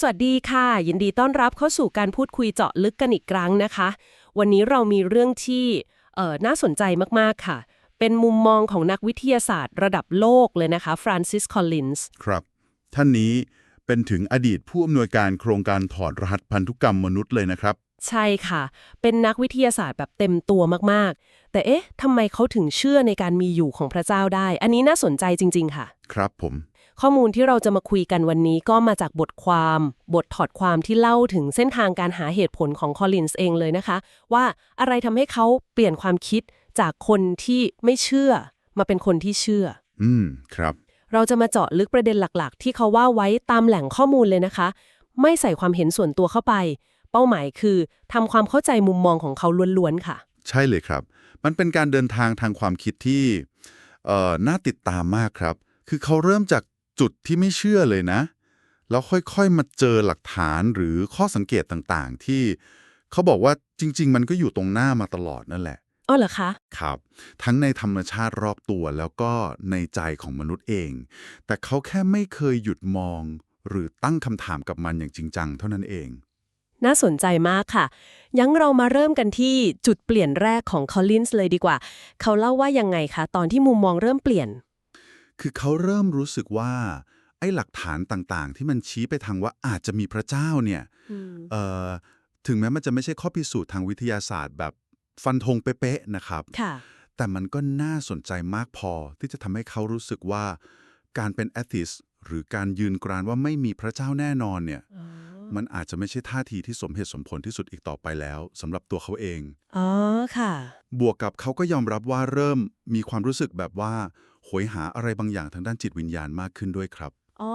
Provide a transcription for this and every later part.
สวัสดีค่ะ ยินดีต้อนรับเข้าสู่การพูดคุยเจาะลึกกันอีกครั้งนะคะ วันนี้เรามีเรื่องที่เอ่อน่าสนใจมากๆค่ะ เป็นมุมมองของนักวิทยาศาสตร์ระดับโลกเลยนะคะฟรานซิสคอลลินส์ครับ ท่านนี้เป็นถึงอดีตผู้อำนวยการโครงการถอดรหัสพันธุกรรมมนุษย์เลยนะครับ ใช่ค่ะ เป็นนักวิทยาศาสตร์แบบเต็มตัวมากๆ แต่เอ๊ะทำไมเขาถึงเชื่อในการมีอยู่ของพระเจ้าได้ อันนี้น่าสนใจจริง ๆ ค่ะ ครับผม ข้อมูลที่เราจะมาคุยกันวันนี้ก็มาจากบทความ บทถอดความที่เล่าถึงเส้นทางการหาเหตุผลของคอลลินส์เองเลยนะคะ ว่าอะไรทำให้เขาเปลี่ยนความคิดจากคนที่ไม่เชื่อ มาเป็นคนที่เชื่อ อืม ครับ เราจะมาเจาะลึกประเด็นหลักๆ ที่เขาว่าไว้ตามแหล่งข้อมูลเลยนะคะ ไม่ใส่ความเห็นส่วนตัวเข้าไป เป้าหมายคือทำความเข้าใจมุมมองของเขาล้วนๆค่ะ ใช่เลยครับ มันเป็นการเดินทางทางความคิดที่เอ่อน่าติดตามมากครับ คือเขาเริ่มจาก จุดที่ไม่เชื่อเลยนะ แล้วค่อยๆมาเจอหลักฐานหรือข้อสังเกตต่างๆ ที่เขาบอกว่าจริง ๆ มันก็อยู่ตรงหน้ามาตลอดนั่นแหละอ้อเหรอคะ ครับ ทั้งในธรรมชาติรอบตัวแล้วก็ในใจของมนุษย์เอง แต่เขาแค่ไม่เคยหยุดมอง หรือตั้งคำถามกับมันอย่างจริงจังเท่านั้นเอง น่าสนใจมากค่ะ ยังเรามาเริ่มกันที่จุดเปลี่ยนแรกของคอลลินส์เลยดีกว่า เขาเล่าว่ายังไงคะ ตอนที่มุมมองเริ่มเปลี่ยน คือเขาเริ่มรู้สึกว่า ไอ้หลักฐานต่างๆ ที่มันชี้ไปทางว่าอาจจะมีพระเจ้าเนี่ยเอ่อถึงแม้มันจะไม่ใช่ข้อพิสูจน์ทางวิทยาศาสตร์แบบฟันธงเป๊ะๆนะครับค่ะแต่มันก็น่าสนใจมากพอที่จะทำให้เขารู้สึกว่า การเป็นแอธิสหรือการยืนกรานว่าไม่มีพระเจ้าแน่นอนเนี่ยมันอาจจะไม่ใช่ท่าทีที่สมเหตุสมผลที่สุดอีกต่อไปแล้วสำหรับตัวเขาเอง อ๋อ ค่ะ บวกกับเขาก็ยอมรับว่าเริ่มมีความรู้สึกแบบว่าโหยหาอะไรบางอย่างทางด้านจิตวิญญาณมากขึ้นด้วยครับ อ๋อ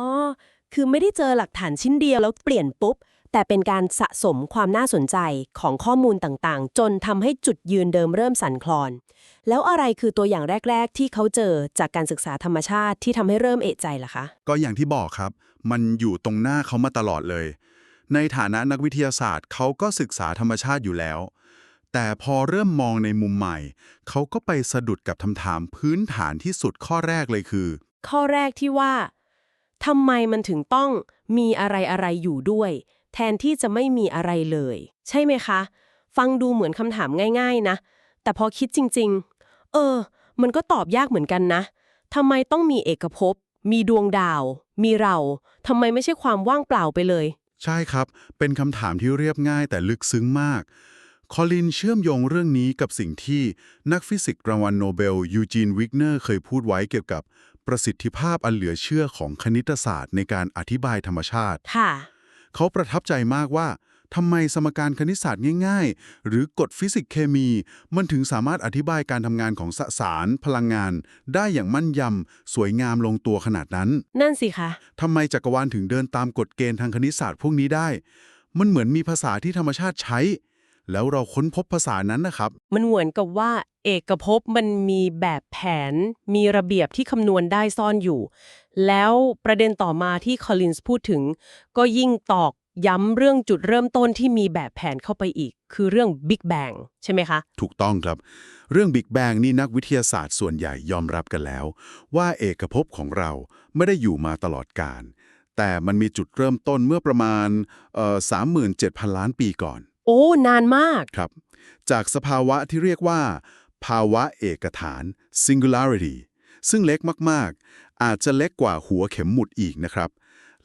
คือไม่ได้เจอหลักฐานชิ้นเดียวแล้วเปลี่ยนปุ๊บ แต่เป็นการสะสมความน่าสนใจของข้อมูลต่างๆ จนทำให้จุดยืนเดิมเริ่มสั่นคลอน แล้วอะไรคือตัวอย่างแรก ๆ ที่เขาเจอจากการศึกษาธรรมชาติที่ทำให้เริ่มเอะใจล่ะคะ ก็อย่างที่บอกครับ มันอยู่ตรงหน้าเขามาตลอดเลย ในฐานะนักวิทยาศาสตร์เขาก็ศึกษาธรรมชาติอยู่แล้ว แต่พอเริ่มมองในมุมใหม่ เขาก็ไปสะดุดกับคำถามพื้นฐานที่สุดข้อแรกเลยคือ ข้อแรกที่ว่าทำไมมันถึงต้องมีอะไรอะไรๆอยู่ด้วย แทนที่จะไม่มีอะไรเลย ใช่ไหมคะ ฟังดูเหมือนคำถามง่าย ๆ นะ แต่พอคิดจริง ๆ เออ มันก็ตอบยากเหมือนกันนะทำไมต้องมีเอกภพ มีดวงดาว มีเราทำไมไม่ใช่ความว่างเปล่าไปเลย ใช่ครับ เป็นคำถามที่เรียบง่ายแต่ลึกซึ้งมาก คอลินเชื่อมโยงเรื่องนี้กับสิ่งที่นักฟิสิกส์รางวัลโนเบล ยูจีนวิกเนอร์เคยพูดไว้เกี่ยวกับประสิทธิภาพอันเหลือเชื่อของคณิตศาสตร์ในการอธิบายธรรมชาติ ค่ะ เขาประทับใจมากว่าทำไมสมการคณิตศาสตร์ง่าย ๆ หรือกฎฟิสิกส์เคมี มันถึงสามารถอธิบายการทำงานของสสาร พลังงาน ได้อย่างมั่นยำสวยงามลงตัวขนาดนั้น นั่นสิคะ ทำไมจักรวาลถึงเดินตามกฎเกณฑ์ทางคณิตศาสตร์พวกนี้ได้ มันเหมือนมีภาษาที่ธรรมชาติใช้ แล้วเราค้นพบภาษานั้นนะครับ มันเหมือนกับว่าเอกภพมันมีแบบแผน มีระเบียบที่คำนวณได้ซ่อนอยู่ แล้วประเด็นต่อมาที่คอลลินส์พูดถึง ก็ยิ่งตอกย้ำเรื่องจุดเริ่มต้นที่มีแบบแผนเข้าไปอีก คือเรื่อง Big Bang ใช่ไหมคะ ถูกต้องครับ เรื่องบิ๊กแบงนี่นักวิทยาศาสตร์ส่วนใหญ่ยอมรับกันแล้ว ว่าเอกภพของเราไม่ได้อยู่มาตลอดกาลแต่มันมีจุดเริ่มต้นเมื่อประมาณเอ่อ37,000ล้านปีก่อนโอ้ นานมาก ครับ จากสภาวะที่เรียกว่า ภาวะเอกฐาน singularity ซึ่งเล็กมาก ๆ อาจจะเล็กกว่าหัวเข็มหมุดอีกนะครับ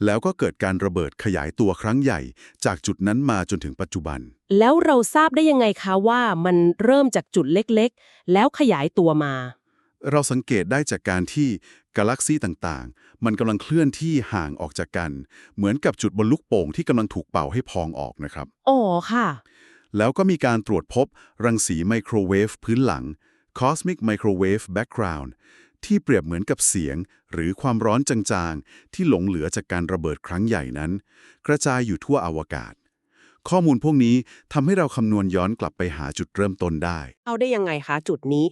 แล้วก็เกิดการระเบิดขยายตัวครั้งใหญ่ จากจุดนั้นมาจนถึงปัจจุบัน แล้วเราทราบได้ยังไงคะว่ามันเริ่มจากจุดเล็กๆ แล้วขยายตัวมา เราสังเกตได้จากการที่กาแล็กซีต่างๆ มันกำลังเคลื่อนที่ห่างออกจากกัน เหมือนกับจุดบนลูกโป่งที่กำลังถูกเป่าให้พองออกนะครับอ๋อค่ะ แล้วก็มีการตรวจพบรังสีไมโครเวฟพื้นหลัง Cosmic Microwave Background ที่เปรียบเหมือนกับเสียง หรือความร้อนจางๆ ที่หลงเหลือจากการระเบิดครั้งใหญ่นั้น กระจายอยู่ทั่วอวกาศ ข้อมูลพวกนี้ทำให้เราคำนวณย้อนกลับไปหาจุดเริ่มต้นได้ เอาได้ยังไงคะจุดนี้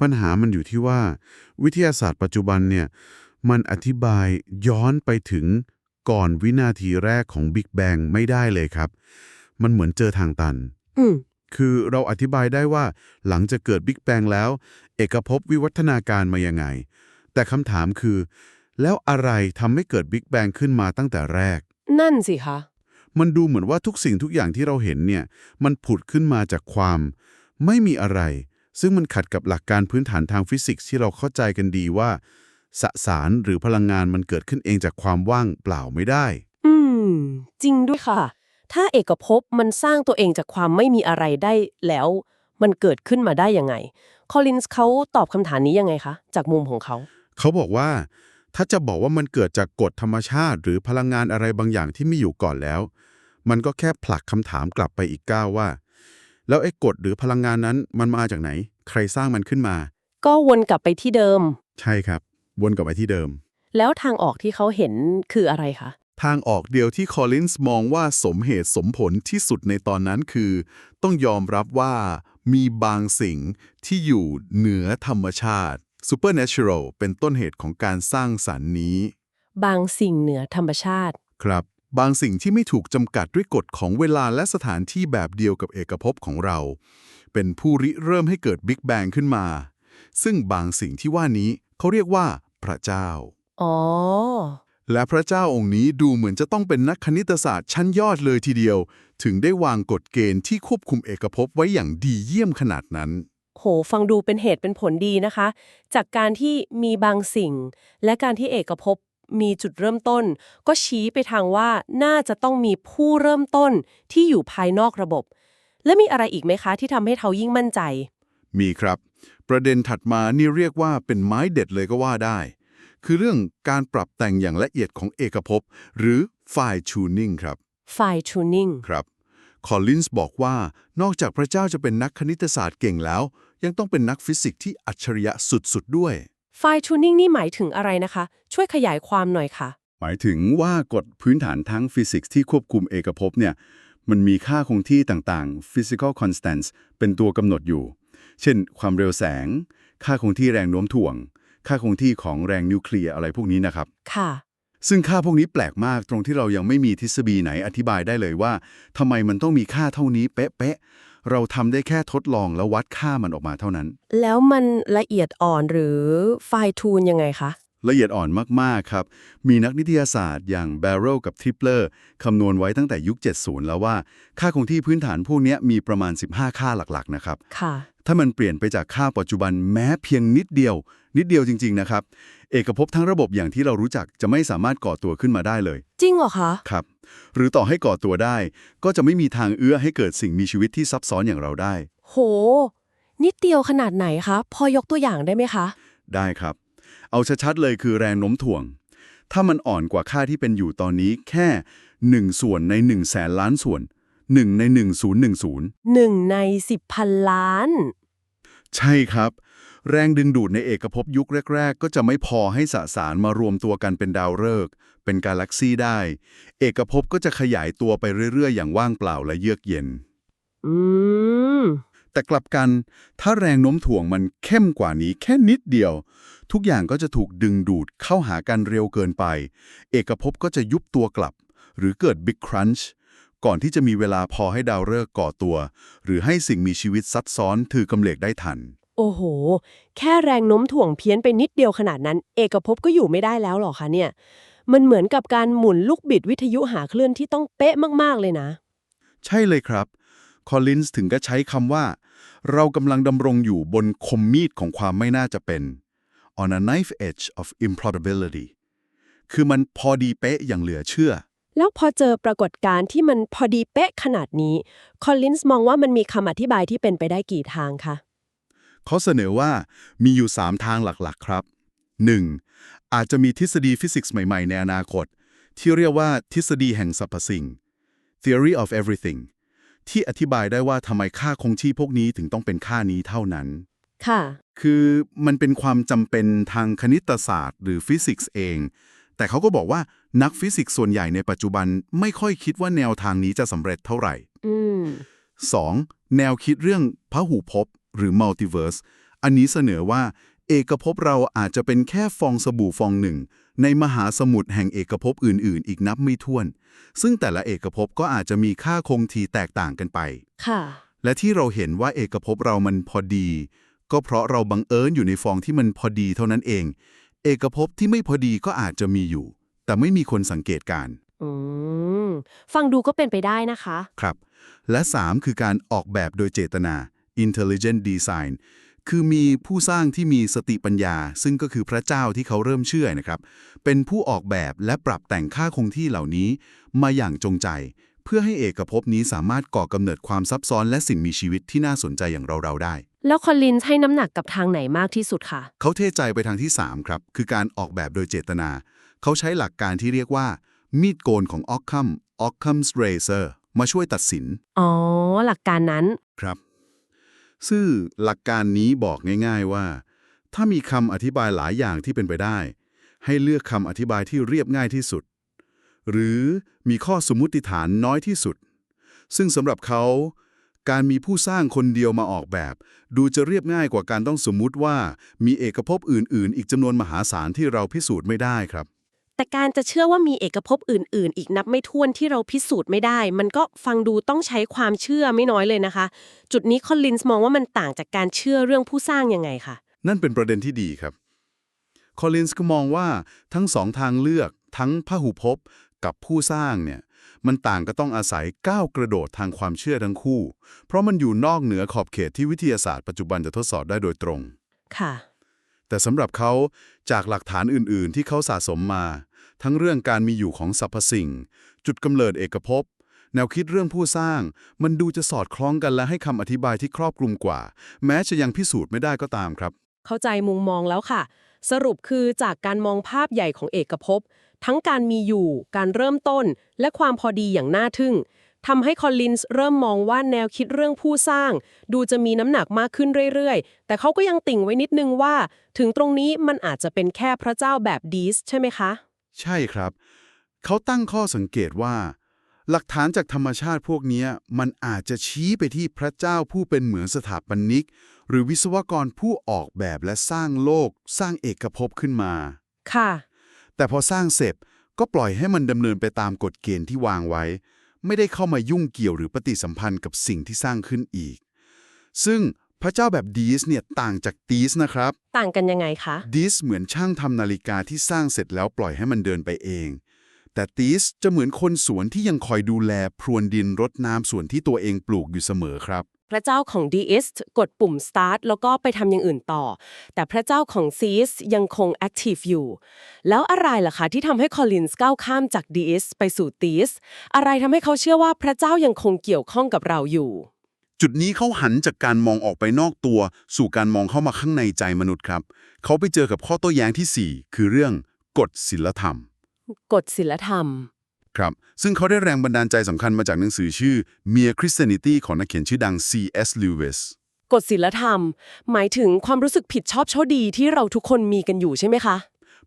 ปัญหามันอยู่ที่ว่า วิทยาศาสตร์ปัจจุบันเนี่ยมันอธิบายย้อนไปถึงก่อนวินาทีแรกของบิ๊กแบงไม่ได้เลยครับ มันเหมือนเจอทางตัน อืมคือเราอธิบายได้ว่าหลังจากเกิดบิ๊กแบงแล้ว เอกภพวิวัฒนาการมายังไง แต่คำถามคือ แล้วอะไรทำให้เกิดบิ๊กแบงขึ้นมาตั้งแต่แรก นั่นสิคะ มันดูเหมือนว่าทุกสิ่งทุกอย่างที่เราเห็นเนี่ย มันผุดขึ้นมาจากความ ไม่มีอะไร ซึ่งมันขัดกับหลักการพื้นฐานทางฟิสิกส์ที่เราเข้าใจกันดีว่า สสารหรือพลังงานมันเกิดขึ้นเองจากความว่างเปล่าไม่ได้ อืม จริงด้วยค่ะ ถ้าเอกภพมันสร้างตัวเองจากความไม่มีอะไรได้แล้ว มันเกิดขึ้นมาได้ยังไง คอลลินส์เขาตอบคำถามนี้ยังไงคะ จากมุมของเขา เขาบอกว่า ถ้าจะบอกว่ามันเกิดจากกฎธรรมชาติ หรือพลังงานอะไรบางอย่างที่ไม่อยู่ก่อนแล้ว มันก็แค่ผลักคำถามกลับไปอีกก้าวว่า แล้วไอ้กฎหรือพลังงานนั้นมันมาจากไหน ใครสร้างมันขึ้นมา ก็วนกลับไปที่เดิม ใช่ครับ วนกลับไปที่เดิม แล้วทางออกที่เขาเห็นคืออะไรคะ ทางออกเดียวที่คอลลินส์มองว่าสมเหตุสมผลที่สุดในตอนนั้นคือ ต้องยอมรับว่ามีบางสิ่งที่อยู่เหนือธรรมชาติ supernatural เป็นต้นเหตุของการสร้างสรรค์นี้ บางสิ่งเหนือธรรมชาติ ครับ บางสิ่งที่ไม่ถูกจำกัดด้วยกฎของเวลาและสถานที่แบบเดียวกับเอกภพของเรา เป็นผู้ริเริ่มให้เกิดบิ๊กแบงขึ้นมา ซึ่งบางสิ่งที่ว่านี้เขาเรียกว่าพระเจ้า อ๋อ และพระเจ้าองค์นี้ดูเหมือนจะต้องเป็นนักคณิตศาสตร์ชั้นยอดเลยทีเดียว ถึงได้วางกฎเกณฑ์ที่ควบคุมเอกภพไว้อย่างดีเยี่ยมขนาดนั้น โห ฟังดูเป็นเหตุเป็นผลดีนะคะ จากการที่มีบางสิ่ง และการที่เอกภพ มีจุดเริ่มต้น ก็ชี้ไปทางว่าน่าจะต้องมีผู้เริ่มต้นที่อยู่ภายนอกระบบ และมีอะไรอีกไหมคะที่ทำให้เขายิ่งมั่นใจ มีครับ ประเด็นถัดมานี่เรียกว่าเป็นไม้เด็ดเลยก็ว่าได้ คือเรื่องการปรับแต่งอย่างละเอียดของเอกภพหรือ fine tuning ครับ Fine Tuning ครับคอลลินส์บอกว่านอกจากพระเจ้าจะเป็นนักคณิตศาสตร์เก่งแล้ว ยังต้องเป็นนักฟิสิกส์ที่อัจฉริยะสุดๆด้วย Fine Tuning นี่หมายถึงอะไรนะคะ ช่วยขยายความหน่อยค่ะ หมายถึงว่ากฎพื้นฐานทั้งฟิสิกส์ที่ควบคุมเอกภพเนี่ย มันมีค่าคงที่ต่างๆ physical constants เป็นตัวกำหนดอยู่ เช่น ความเร็วแสง ค่าคงที่แรงโน้มถ่วง ค่าคงที่ของแรงนิวเคลียร์อะไรพวกนี้นะครับ ค่ะ ซึ่งค่าพวกนี้แปลกมากตรงที่เรายังไม่มีทฤษฎีไหนอธิบายได้เลยว่าทำไมมันต้องมีค่าเท่านี้เป๊ะๆ เราทำได้แค่ทดลองแล้ววัดค่ามันออกมาเท่านั้น แล้วมันละเอียดอ่อนหรือ Fine Tune ยังไงคะ ละเอียดอ่อนมาก ๆ ครับ มีนักนิตยสารอย่าง Barrow กับ Tripler คำนวณไว้ตั้งแต่ยุค 70 แล้วว่า ค่าคงที่พื้นฐานพวกเนี้ยมีประมาณ 15 ค่าหลัก ๆ นะครับ ค่ะ ถ้ามันเปลี่ยนไปจากค่าปัจจุบันแม้เพียงนิดเดียว นิดเดียวจริง ๆ นะครับ เอกภพทั้งระบบอย่างที่เรารู้จักจะไม่สามารถก่อตัวขึ้นมาได้เลย จริงเหรอคะ ครับ หรือต่อให้ก่อตัวได้ ก็จะไม่มีทางเอื้อให้เกิดสิ่งมีชีวิตที่ซับซ้อนอย่างเราได้ โห นิดเดียวขนาดไหนคะ พอยกตัวอย่างได้ไหมคะ ได้ครับ เอาชัดๆเลยคือแรงโน้มถ่วง ถ้ามันอ่อนกว่าค่าที่เป็นอยู่ตอนนี้แค่1ส่วนใน1แสนล้านส่วน 1 ใน 1010หนึ่งในสิบพันล้าน ใช่ครับ แรงดึงดูดในเอกภพยุคแรก ๆ ก็จะไม่พอให้สสารมารวมตัวกันเป็นดาวฤกษ์เป็นกาแล็กซีได้ เอกภพก็จะขยายตัวไปเรื่อย ๆ อย่างว่างเปล่าและเยือกเย็น อืม แต่กลับกัน ถ้าแรงโน้มถ่วงมันเข้มกว่านี้แค่นิดเดียว ทุกอย่างก็จะถูกดึงดูดเข้าหากันเร็วเกินไป เอกภพก็จะยุบตัวกลับ หรือเกิดบิ๊กครันช์ ก่อนที่จะมีเวลาพอให้ดาวฤกษ์ก่อตัว หรือให้สิ่งมีชีวิตซัดซ้อนถือกำเนิดได้ทัน โอ้โห แค่แรงโน้มถ่วงเพี้ยนไปนิดเดียวขนาดนั้น เอกภพก็อยู่ไม่ได้แล้วหรอคะเนี่ย มันเหมือนกับการหมุนลูกบิดวิทยุหาคลื่นที่ต้องเป๊ะมากๆเลยนะ ใช่เลยครับ คอลลินส์ถึงก็ใช้คำว่า เรากำลังดำรงอยู่บนคมมีดของความไม่น่าจะเป็น on a knife edge of improbability คือมันพอดีเป๊ะอย่างเหลือเชื่อ แล้วพอเจอปรากฏการณ์ที่มันพอดีเป๊ะขนาดนี้ คอลลินส์มองว่ามันมีคำอธิบายที่เป็นไปได้กี่ทางคะ เขาเสนอว่ามีอยู่ 3 ทางหลักๆครับ 1. อาจจะมีทฤษฎีฟิสิกส์ใหม่ๆ ในอนาคต ที่เรียกว่าทฤษฎีแห่งสรรพสิ่ง theory of everything ที่อธิบายได้ว่าทำไมค่าคงที่พวกนี้ถึงต้องเป็นค่านี้เท่านั้น ค่ะ คือมันเป็นความจำเป็นทางคณิตศาสตร์ หรือฟิสิกส์เอง แต่เขาก็บอกว่า นักฟิสิกส์ส่วนใหญ่ในปัจจุบันไม่ค่อยคิดว่าแนวทางนี้จะสำเร็จเท่าไหร่อืม 2. แนวคิดเรื่องพหูภพหรือมัลติเวิร์สอันนี้เสนอว่า เอกภพเราอาจจะเป็นแค่ฟองสบู่ฟองหนึ่ง ในมหาสมุทรแห่งเอกภพอื่น ๆ อีกนับไม่ถ้วน ซึ่งแต่ละเอกภพก็อาจจะมีค่าคงที่แตกต่างกันไป ค่ะ และที่เราเห็นว่าเอกภพเรามันพอดี ก็เพราะเราบังเอิญอยู่ในฟองที่มันพอดีเท่านั้นเอง เอกภพที่ไม่พอดีก็อาจจะมีอยู่ แต่ไม่มีคนสังเกตการณ์อืม ฟังดูก็เป็นไปได้นะคะ ครับ และ 3 คือการออกแบบโดยเจตนา intelligent design คือมีผู้สร้างที่มีสติปัญญา ซึ่งก็คือพระเจ้าที่เขาเริ่มเชื่อนะครับ เป็นผู้ออกแบบและปรับแต่งค่าคงที่เหล่านี้ มาอย่างจงใจ เพื่อให้เอกภพนี้สามารถก่อกำเนิดความซับซ้อนและสิ่งมีชีวิตที่น่าสนใจอย่างเราๆได้ แล้วคอลลินส์ให้น้ำหนักกับทางไหนมากที่สุดคะ เขาเทใจไปทางที่ 3 ครับ คือการออกแบบโดยเจตนา เขาใช้หลักการที่เรียกว่า มีดโกนของ Occam Occam's Razor มาช่วยตัดสิน อ๋อ หลักการนั้น ครับ ซึ่งหลักการนี้บอกง่ายๆว่า ถ้ามีคำอธิบายหลายอย่างที่เป็นไปได้ ให้เลือกคำอธิบายที่เรียบง่ายที่สุด หรือมีข้อสมมุติฐานน้อยที่สุด ซึ่งสำหรับเขา การมีผู้สร้างคนเดียวมาออกแบบ ดูจะเรียบง่ายกว่าการต้องสมมุติว่า มีเอกภพอื่น ๆ อีกจำนวนมหาศาลที่เราพิสูจน์ไม่ได้ครับ แต่การจะเชื่อว่ามีเอกภพอื่น ๆ อีกนับไม่ถ้วนที่เราพิสูจน์ไม่ได้ มันก็ฟังดูต้องใช้ความเชื่อไม่น้อยเลยนะคะ จุดนี้คอลลินส์มองว่ามันต่างจากการเชื่อเรื่องผู้สร้างยังไงคะนั่นเป็นประเด็นที่ดีครับคอลลินส์ก็มองว่าทั้งสองทางเลือกทั้งพหุภพกับผู้สร้างเนี่ยมันต่างก็ต้องอาศัยก้าวกระโดดทางความเชื่อทั้งคู่ เพราะมันอยู่นอกเหนือขอบเขตที่วิทยาศาสตร์ปัจจุบันจะทดสอบได้โดยตรง ค่ะ แต่สำหรับเขาจากหลักฐานอื่น ๆ ที่เขาสะสมมา ทั้งเรื่องการมีอยู่ของสรรพสิ่ง จุดกำเนิดเอกภพ แนวคิดเรื่องผู้สร้าง มันดูจะสอดคล้องกันและให้คำอธิบายที่ครอบคลุมกว่า แม้จะยังพิสูจน์ไม่ได้ก็ตามครับ เข้าใจมุมมองแล้วค่ะ สรุปคือจากการมองภาพใหญ่ของเอกภพ ทั้งการมีอยู่ การเริ่มต้น และความพอดีอย่างน่าทึ่ง ทำให้คอลลินส์เริ่มมองว่าแนวคิดเรื่องผู้สร้าง ดูจะมีน้ำหนักมากขึ้นเรื่อยๆ แต่เขาก็ยังติ่งไว้นิดนึงว่า ถึงตรงนี้มันอาจจะเป็นแค่พระเจ้าแบบดีสใช่ไหมคะ ใช่ครับ เขาตั้งข้อสังเกตว่า หลักฐานจากธรรมชาติพวกเนี้ยมันอาจจะชี้ไปที่พระเจ้าผู้เป็นเหมือนสถาปนิก หรือวิศวกรผู้ออกแบบและสร้างโลก สร้างเอกภพขึ้นมา ค่ะ แต่พอสร้างเสร็จก็ปล่อยให้มันดำเนินไปตามกฎเกณฑ์ที่วางไว้ ไม่ได้เข้ามายุ่งเกี่ยวหรือปฏิสัมพันธ์กับสิ่งที่สร้างขึ้นอีก ซึ่งพระเจ้าแบบดีสเนี่ยต่างจากตีสนะครับ ต่างกันยังไงคะดีสเหมือนช่างทำนาฬิกาที่สร้างเสร็จแล้วปล่อยให้มันเดินไปเอง แต่ตีสจะเหมือนคนสวนที่ยังคอยดูแลพรวนดินรดน้ำส่วนที่ตัวเองปลูกอยู่เสมอครับ พระเจ้าของ deist กดปุ่ม start แล้วก็ไปทำอย่างอื่นต่อ แต่พระเจ้าของ theist ยังคง active อยู่ แล้วอะไรล่ะคะที่ทำให้ Collins ก้าวข้ามจาก deist ไปสู่ theist อะไรทำให้เขาเชื่อว่าพระเจ้ายังคงเกี่ยวข้องกับเราอยู่ จุดนี้เขาหันจากการมองออกไปนอกตัว สู่การมองเข้ามาข้างในใจมนุษย์ครับ เขาไปเจอกับข้อโต้แย้งทีสี่4 คือเรื่องกฎศีลธรรม กฎศีลธรรม ครับ ซึ่งเขาได้แรงบันดาลใจสำคัญมาจากหนังสือชื่อ Mere Christianity ของนักเขียนชื่อดัง C.S. Lewis กฎศีลธรรม หมายถึงความรู้สึกผิดชอบชั่วดีที่เราทุกคนมีกันอยู่ใช่ไหมคะ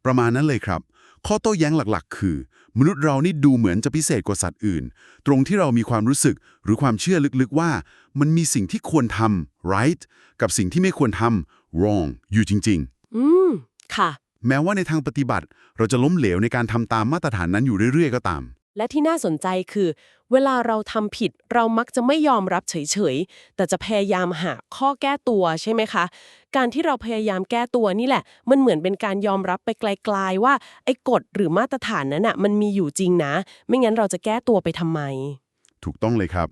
ประมาณนั้นเลยครับ ข้อโต้แย้งหลักๆ คือ มนุษย์เรานี่ดูเหมือนจะพิเศษกว่าสัตว์อื่น ตรงที่เรามีความรู้สึกหรือความเชื่อลึกๆว่า มันมีสิ่งที่ควรทำ right กับสิ่งที่ไม่ควรทำ wrong อยู่จริงอืม ค่ะๆแม้ว่าในทางปฏิบัติ เราจะล้มเหลวในการทำตามมาตรฐานนั้นอยู่เรื่อยๆ ก็ตาม และที่น่าสนใจคือ เวลาเราทำผิดเรามักจะไม่ยอมรับเฉยๆ แต่จะพยายามหาข้อแก้ตัวใช่ไหมคะ การที่เราพยายามแก้ตัวนี่แหละ มันเหมือนเป็นการยอมรับไปไกลๆว่าไอ้กฎหรือมาตรฐานนั้นน่ะมันมีอยู่จริงนะ ไม่งั้นเราจะแก้ตัวไปทำไม ถูกต้องเลยครับ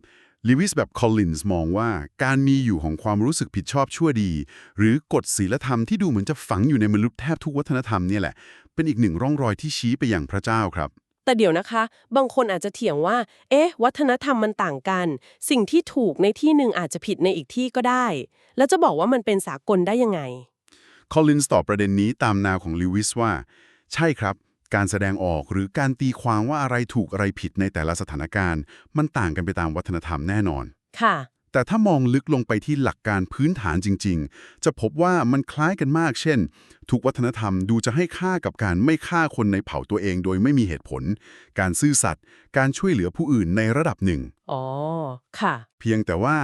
ลิวิสแบบคอลลินส์มองว่าการมีอยู่ของความรู้สึกผิดชอบชั่วดี หรือกฎศีลธรรมที่ดูเหมือนจะฝังอยู่ในมนุษย์แทบทุกวัฒนธรรมเนี่ยแหละ เป็นอีกหนึ่งร่องรอยที่ชี้ไปอย่างพระเจ้าครับ แต่เดี๋ยวนะคะ บางคนอาจจะเถียงว่า เอ๊ะ วัฒนธรรมมันต่างกัน สิ่งที่ถูกในที่หนึ่งอาจจะผิดในอีกที่ก็ได้ แล้วจะบอกว่ามันเป็นสากลได้ยังไง คอลลินส์ตอบประเด็นนี้ตามแนวของลิวิสว่า ใช่ครับ การแสดงออกหรือการตีความว่าอะไรถูกอะไรผิดในแต่ละสถานการณ์ มันต่างกันไปตามวัฒนธรรมแน่นอน ค่ะ แต่ถ้ามองลึกลงไปที่หลักการพื้นฐานจริง ๆ จะพบว่ามันคล้ายกันมาก เช่น ทุกวัฒนธรรมดูจะให้ค่ากับการไม่ฆ่าคนในเผ่าตัวเองโดยไม่มีเหตุผล การซื่อสัตย์ การช่วยเหลือผู้อื่นในระดับหนึ่ง อ๋อ ค่ะ เพียงแต่ว่า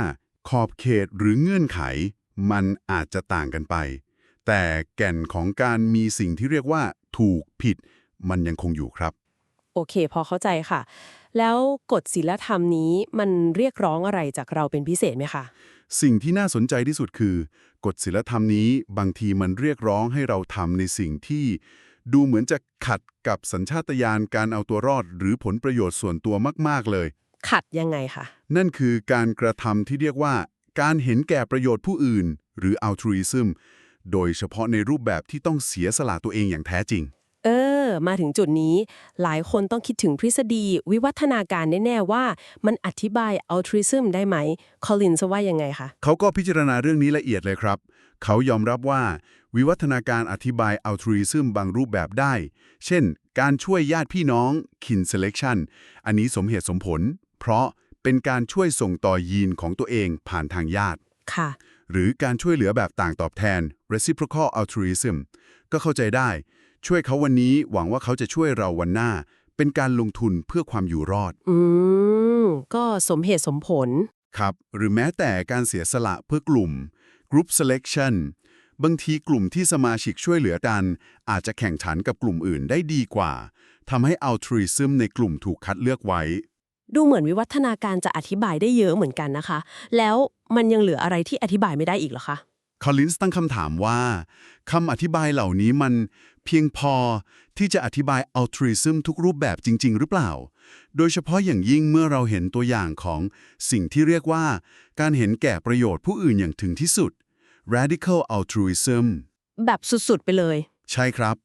ขอบเขตหรือเงื่อนไข มันอาจจะต่างกันไป แต่แก่นของการมีสิ่งที่เรียกว่า ถูกผิด มันยังคงอยู่ครับ โอเค พอเข้าใจค่ะ แล้วกฎศีลธรรมนี้มันเรียกร้องอะไรจากเราเป็นพิเศษไหมคะ สิ่งที่น่าสนใจที่สุดคือกฎศีลธรรมนี้บางทีมันเรียกร้องให้เราทำในสิ่งที่ดูเหมือนจะขัดกับสัญชาตญาณการเอาตัวรอด หรือผลประโยชน์ส่วนตัวมาก ๆ เลย ขัดยังไงคะนั่นคือการกระทำที่เรียกว่า การเห็นแก่ประโยชน์ผู้อื่น หรือ altruism โดยเฉพาะในรูปแบบที่ต้องเสียสละตัวเองอย่างแท้จริงเออ มาถึงจุดนี้ หลายคนต้องคิดถึงทฤษฎี วิวัฒนาการแน่ๆว่า มันอธิบาย altruism ได้ไหม คอลินจะว่ายังไงคะเขาก็พิจารณาเรื่องนี้ละเอียดเลยครับ เขายอมรับว่าวิวัฒนาการอธิบาย altruism บางรูปแบบได้ เช่น การช่วยญาติพี่น้อง kin selection อันนี้สมเหตุสมผล เพราะเป็นการช่วยส่งต่อยีนของตัวเองผ่านทางญาติค่ะ หรือการช่วยเหลือแบบต่างตอบแทน reciprocal altruism ก็เข้าใจได้ ช่วยเขาวันนี้หวังว่าเขาจะช่วยเราวันหน้า เป็นการลงทุนเพื่อความอยู่รอด อืม ก็สมเหตุสมผล ครับ หรือแม้แต่การเสียสละเพื่อกลุ่ม group selection บางทีกลุ่มที่สมาชิกช่วยเหลือกัน อาจจะแข่งขันกับกลุ่มอื่นได้ดีกว่าทำให้ altruism ในกลุ่มถูกคัดเลือกไว้ ดูเหมือนวิวัฒนาการจะอธิบายได้เยอะเหมือนกันนะคะ แล้วมันยังเหลืออะไรที่อธิบายไม่ได้อีกเหรอคะ คอลลินส์ตั้งคำถามว่าคำอธิบายเหล่านี้มัน เพียงพอที่จะอธิบาย altruism ทุกรูปแบบจริง ๆ หรือเปล่า โดยเฉพาะอย่างยิ่งเมื่อเราเห็นตัวอย่างของสิ่งที่เรียกว่า การเห็นแก่ประโยชน์ผู้อื่นอย่างถึงที่สุด radical altruism แบบสุด ๆ ไปเลย ใช่ครับ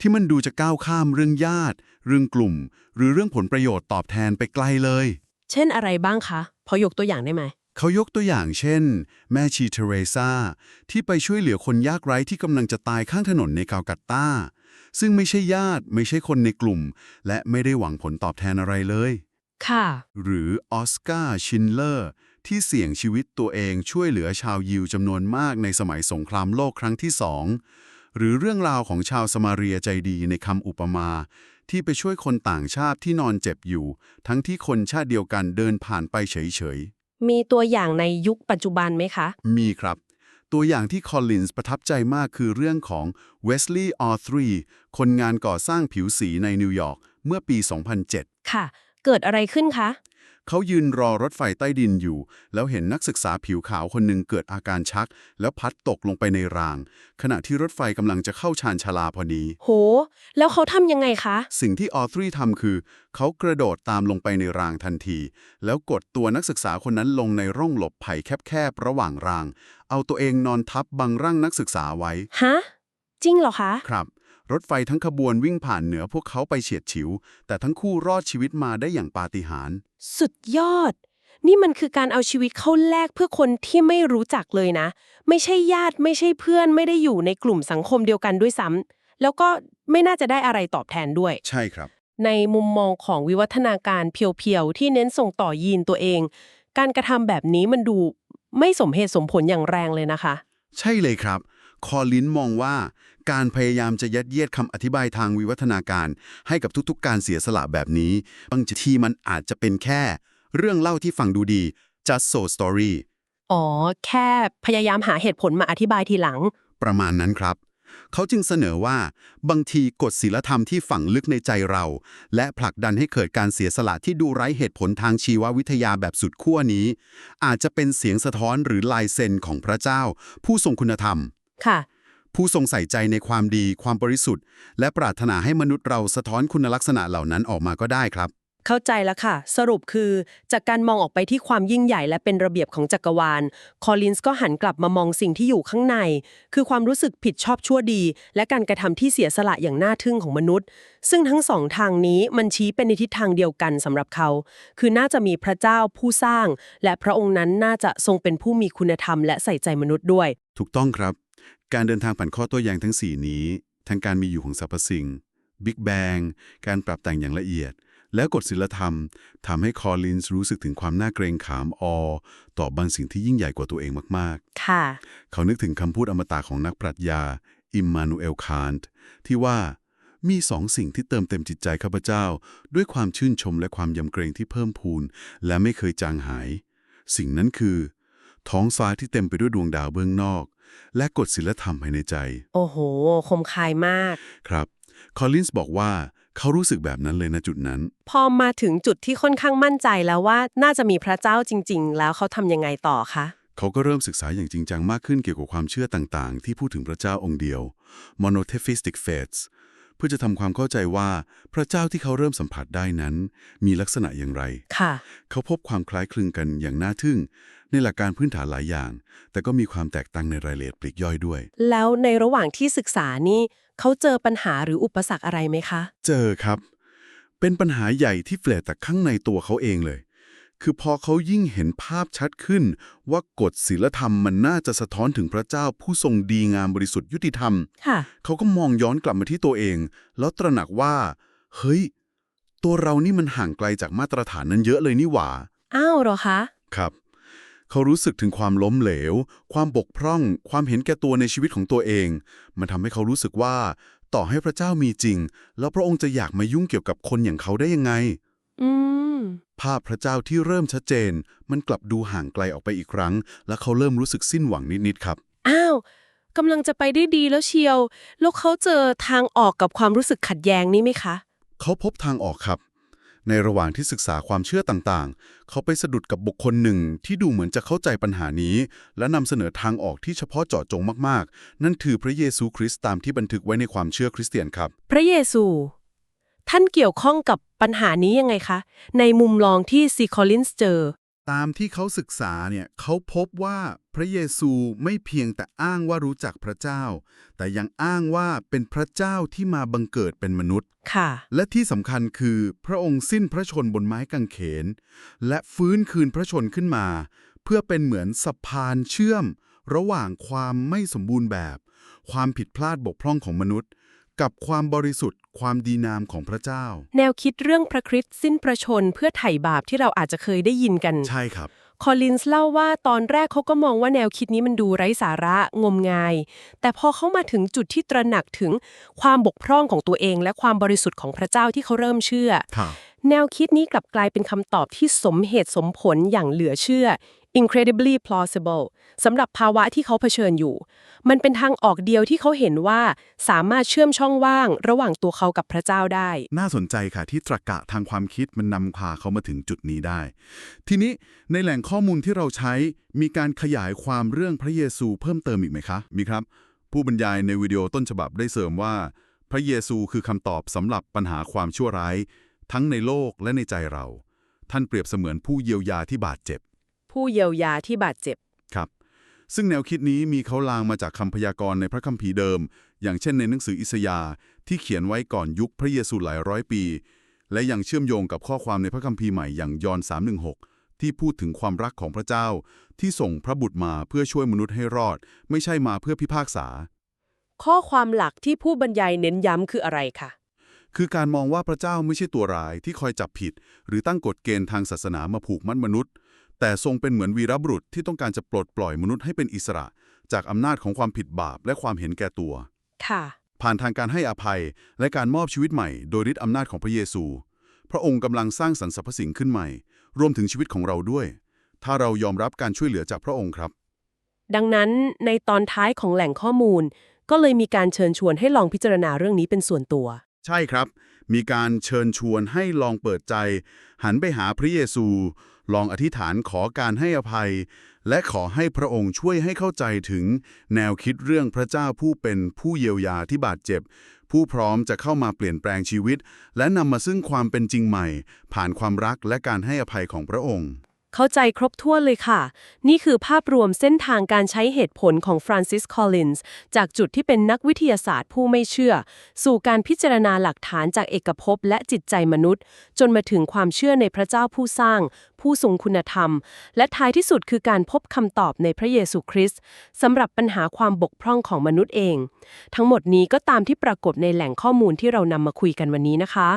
ที่มันดูจะก้าวข้ามเรื่องญาติ เรื่องกลุ่ม หรือเรื่องผลประโยชน์ตอบแทนไปไกลเลย เช่นอะไรบ้างคะ พอยกตัวอย่างได้ไหม เขายกตัวอย่างเช่น แม่ชีเทเรซาที่ไปช่วยเหลือคนยากไร้ที่กำลังจะตายข้างถนนในกาลกัตตาซึ่งไม่ใช่ญาติไม่ใช่คนในกลุ่ม และไม่ได้หวังผลตอบแทนอะไรเลย ค่ะ หรือออสการ์ชินเลอร์ที่เสี่ยงชีวิตตัวเองช่วยเหลือชาวยิวจำนวนมากในสมัยสงครามโลกครั้งที่สองหรือเรื่องราวของชาวสมาเรียใจดีในคำอุปมา ที่ไปช่วยคนต่างชาติที่นอนเจ็บอยู่ ทั้งที่คนชาติเดียวกันเดินผ่านไปเฉยๆ มีตัวอย่างในยุคปัจจุบันไหมคะ มีครับ ตัวอย่างที่คอลลินส์ประทับใจมากคือเรื่องของเวสลีย์ออทรีคนงานก่อสร้างผิวสีในนิวยอร์กเมื่อปี 2007 ค่ะ เกิดอะไรขึ้นคะ เขายืนรอรถไฟใต้ดินอยู่ แล้วเห็นนักศึกษาผิวขาวคนหนึ่งเกิดอาการชัก แล้วพัดตกลงไปในราง ขณะที่รถไฟกำลังจะเข้าชานชาลาพอดี โห แล้วเขาทำยังไงคะ สิ่งที่ออทรีทำคือ เขากระโดดตามลงไปในรางทันที แล้วกดตัวนักศึกษาคนนั้นลงในร่องหลบภัยแคบๆระหว่างราง เอาตัวเองนอนทับบังร่างนักศึกษาไว้ ฮะ จริงเหรอคะ ครับ รถไฟทั้งขบวนวิ่งผ่านเหนือพวกเขาไปเฉียดฉิว แต่ทั้งคู่รอดชีวิตมาได้อย่างปาฏิหาริย์สุดยอด นี่มันคือการเอาชีวิตเข้าแลกเพื่อคนที่ไม่รู้จักเลยนะ ไม่ใช่ญาติไม่ใช่เพื่อนไม่ได้อยู่ในกลุ่มสังคมเดียวกันด้วยซ้ำแล้วก็ไม่น่าจะได้อะไรตอบแทนด้วย ใช่ครับ ในมุมมองของวิวัฒนาการเพียวๆ ที่เน้นส่งต่อยีนตัวเอง การกระทำแบบนี้มันดูไม่สมเหตุสมผลอย่างแรงเลยนะคะ ใช่เลยครับ คอลินมองว่า การพยายามจะยัดเยียดคำอธิบายทางวิวัฒนาการ ให้กับทุกๆ การเสียสละแบบนี้ บางทีมันอาจจะเป็นแค่ เรื่องเล่าที่ฟังดูดี just so story อ๋อ แค่พยายามหาเหตุผลมาอธิบายทีหลัง ประมาณนั้นครับ เขาจึงเสนอว่า บางทีกฎศีลธรรมที่ฝังลึกในใจเรา และผลักดันให้เกิดการเสียสละที่ดูไร้เหตุผลทางชีววิทยาแบบสุดขั้วนี้ อาจจะเป็นเสียงสะท้อนหรือลายเซ็นของพระเจ้า ผู้ทรงคุณธรรม ค่ะ ผู้ทรงใส่ใจในความดี ความบริสุทธิ์ และปรารถนาให้มนุษย์เราสะท้อนคุณลักษณะเหล่านั้นออกมาก็ได้ครับ เข้าใจแล้วค่ะ สรุปคือ จากการมองออกไปที่ความยิ่งใหญ่และเป็นระเบียบของจักรวาล คอลินส์ก็หันกลับมามองสิ่งที่อยู่ข้างใน คือความรู้สึกผิดชอบชั่วดี และการกระทำที่เสียสละอย่างน่าทึ่งของมนุษย์ ซึ่งทั้งสองทางนี้มันชี้เป็นในทิศทางเดียวกันสำหรับเขา คือน่าจะมีพระเจ้าผู้สร้าง และพระองค์นั้นน่าจะทรงเป็นผู้มีคุณธรรม และใส่ใจมนุษย์ด้วย ถูกต้องครับ การเดินทางผ่านข้อตัวอย่างทั้ง 4 นี้ ทั้งการมีอยู่ของสรรพสิ่ง Big Bang การปรับแต่งอย่างละเอียด และกฎศิลธรรมทำให้คอลินส์รู้สึกถึงความน่าเกรงขามอต่อบางสิ่งที่ยิ่งใหญ่กว่าตัวเองมากค่ะๆเขานึกถึงคำพูดอมตะของนักปรัชญา อิมมานูเอล คานต์ ที่ว่ามีสองสิ่งที่เติมเต็มจิตใจข้าพเจ้า ด้วยความชื่นชมและความยำเกรงที่เพิ่มพูน และไม่เคยจางหาย สิ่งนั้นคือ ท้องฟ้าที่เต็มไปด้วยดวงดาวเบื้องนอก และกฎศิลธรรมภายในใจ โอ้โห คมคายมาก ครับ คอลลินส์บอกว่าเขารู้สึกแบบนั้นเลยนะจุดนั้น พอมาถึงจุดที่ค่อนข้างมั่นใจแล้วว่าน่าจะมีพระเจ้าจริง ๆ แล้วเขาทำยังไงต่อคะ เขาก็เริ่มศึกษาอย่างจริงจังมากขึ้นเกี่ยวกับความเชื่อต่างๆ ที่พูดถึงพระเจ้าองค์เดียว monotheistic faiths พื่อจะทำความเข้าใจว่าพระเจ้าที่เขาเริ่มสัมผัสได้นั้น มีลักษณะอย่างไรค่ะเขาพบความคล้ายคลึงกันอย่างน่าทึ่ง ในหลักการพื้นฐานหลายอย่าง แต่ก็มีความแตกต่างในรายละเอียดปลีกย่อยด้วย แล้วในระหว่างที่ศึกษานี่เขาเจอปัญหาหรืออุปสรรคอะไรไหมคะ เจอครับ เป็นปัญหาใหญ่ที่แฝลแต่ข้างในตัวเขาเองเลย คือพอเขายิ่งเห็นภาพชัดขึ้น ว่ากฎศีลธรรมมันน่าจะสะท้อนถึงพระเจ้าผู้ทรงดีงามบริสุทธิ์ยุติธรรม ค่ะ เขาก็มองย้อนกลับมาที่ตัวเอง แล้วตระหนักว่า เฮ้ย ตัวเรานี่มันห่างไกลจากมาตรฐานนั้นเยอะเลยนี่หว่า อ้าวเหรอคะ ครับ เขารู้สึกถึงความล้มเหลว ความบกพร่อง ความเห็นแก่ตัวในชีวิตของตัวเอง มันทำให้เขารู้สึกว่า ต่อให้พระเจ้ามีจริง แล้วพระองค์จะอยากมายุ่งเกี่ยวกับคนอย่างเขาได้ยังไง อืม ภาพพระเจ้าที่เริ่มชัดเจน มันกลับดูห่างไกลออกไปอีกครั้ง และเขาเริ่มรู้สึกสิ้นหวังนิด ๆ ครับ อ้าวกำลังจะไปได้ดีแล้วเชียว แล้วเขาเจอทางออกกับความรู้สึกขัดแย้งนี้ไหมคะ เขาพบทางออกครับ ในระหว่างที่ศึกษาความเชื่อต่างๆ เขาไปสะดุดกับบุคคลหนึ่งที่ดูเหมือนจะเข้าใจปัญหานี้ และนำเสนอทางออกที่เฉพาะเจาะจงมากๆ นั่นคือพระเยซูคริสต์ตามที่บันทึกไว้ในความเชื่อคริสเตียนครับ พระเยซู ท่านเกี่ยวข้องกับปัญหานี้ยังไงคะ ในมุมลองที่ซีคอลลินส์เจอ ตามที่เขาศึกษาเนี่ยเขาพบว่าพระเยซูไม่เพียงแต่อ้างว่ารู้จักพระเจ้า แต่ยังอ้างว่าเป็นพระเจ้าที่มาบังเกิดเป็นมนุษย์ ค่ะ และที่สำคัญคือพระองค์สิ้นพระชนบนไม้กางเขน และฟื้นคืนพระชนขึ้นมา เพื่อเป็นเหมือนสะพานเชื่อม ระหว่างความไม่สมบูรณ์แบบ ความผิดพลาดบกพร่องของมนุษย์ กับความบริสุทธิ์ความดีงามของพระเจ้า แนวคิดเรื่องพระคริสต์สิ้นประชนเพื่อไถ่บาปที่เราอาจจะเคยได้ยินกัน ใช่ครับ คอลลินส์เล่าว่าตอนแรกเขาก็มองว่าแนวคิดนี้มันดูไร้สาระงมงาย แต่พอเขามาถึงจุดที่ตระหนักถึงความบกพร่องของตัวเอง และความบริสุทธิ์ของพระเจ้าที่เขาเริ่มเชื่อครับแนวคิดนี้กลับกลายเป็นคำตอบที่สมเหตุสมผลอย่างเหลือเชื่อ incredibly plausible สำหรับภาวะที่เขาเผชิญอยู่ มันเป็นทางออกเดียวที่เขาเห็นว่าสามารถเชื่อมช่องว่าง ระหว่างตัวเขากับพระเจ้าได้ น่าสนใจค่ะที่ตรรกะทางความคิดมันนำพาเขามาถึงจุดนี้ได้ ทีนี้ในแหล่งข้อมูลที่เราใช้มีการขยายความเรื่องพระเยซูเพิ่มเติมอีกไหมคะ มีครับ ผู้บรรยายในวิดีโอต้นฉบับได้เสริมว่า พระเยซูคือคำตอบสำหรับปัญหาความชั่วร้าย ทั้งในโลกและในใจเรา ท่านเปรียบเสมือนผู้เยียวยาที่บาดเจ็บ ผู้เยียวยาที่บาดเจ็บ ครับ ซึ่งแนวคิดนี้มีเขาลางมาจากคำพยากรณ์ในพระคัมภีร์เดิม อย่างเช่นในหนังสืออิสยาห์ที่เขียนไว้ก่อนยุคพระเยซูหลายร้อยปี และยังเชื่อมโยงกับข้อความในพระคัมภีร์ใหม่อย่างยอห์น316 ที่พูดถึงความรักของพระเจ้า ที่ส่งพระบุตรมาเพื่อช่วยมนุษย์ให้รอด ไม่ใช่มาเพื่อพิพากษา ข้อความหลักที่ผู้บรรยายเน้นย้ำคืออะไรคะคือการมองว่าพระเจ้าไม่ใช่ตัวร้ายที่คอยจับผิด หรือตั้งกฎเกณฑ์ทางศาสนามาผูกมัดมนุษย์ แต่ทรงเป็นเหมือนวีรบุรุษที่ต้องการจะปลดปล่อยมนุษย์ให้เป็นอิสระ จากอำนาจของความผิดบาปและความเห็นแก่ตัว ค่ะ ผ่านทางการให้อภัยและการมอบชีวิตใหม่ โดยฤทธิ์อำนาจของพระเยซู พระองค์กำลังสร้างสรรค์สรรพสิ่งขึ้นใหม่ รวมถึงชีวิตของเราด้วย ถ้าเรายอมรับการช่วยเหลือจากพระองค์ครับ ดังนั้นในตอนท้ายของแหล่งข้อมูล ก็เลยมีการเชิญชวนให้ลองพิจารณาเรื่องนี้เป็นส่วนตัว ใช่ครับ มีการเชิญชวนให้ลองเปิดใจ หันไปหาพระเยซู ลองอธิษฐานขอการให้อภัย และขอให้พระองค์ช่วยให้เข้าใจถึง แนวคิดเรื่องพระเจ้าผู้เป็นผู้เยียวยาที่บาดเจ็บ ผู้พร้อมจะเข้ามาเปลี่ยนแปลงชีวิต และนำมาซึ่งความเป็นจริงใหม่ ผ่านความรักและการให้อภัยของพระองค์ เข้าใจครบถ้วนเลยค่ะ นี่คือภาพรวมเส้นทางการใช้เหตุผลของฟรานซิส คอลลินส์ จากจุดที่เป็นนักวิทยาศาสตร์ผู้ไม่เชื่อ สู่การพิจารณาหลักฐานจากเอกภพและจิตใจมนุษย์ จนมาถึงความเชื่อในพระเจ้าผู้สร้าง ผู้ทรงคุณธรรม และท้ายที่สุดคือการพบคำตอบในพระเยซูคริสต์สำหรับปัญหาความบกพร่องของมนุษย์เอง ทั้งหมดนี้ก็ตามที่ปรากฏในแหล่งข้อมูลที่เรานำมาคุยกันวันนี้นะคะ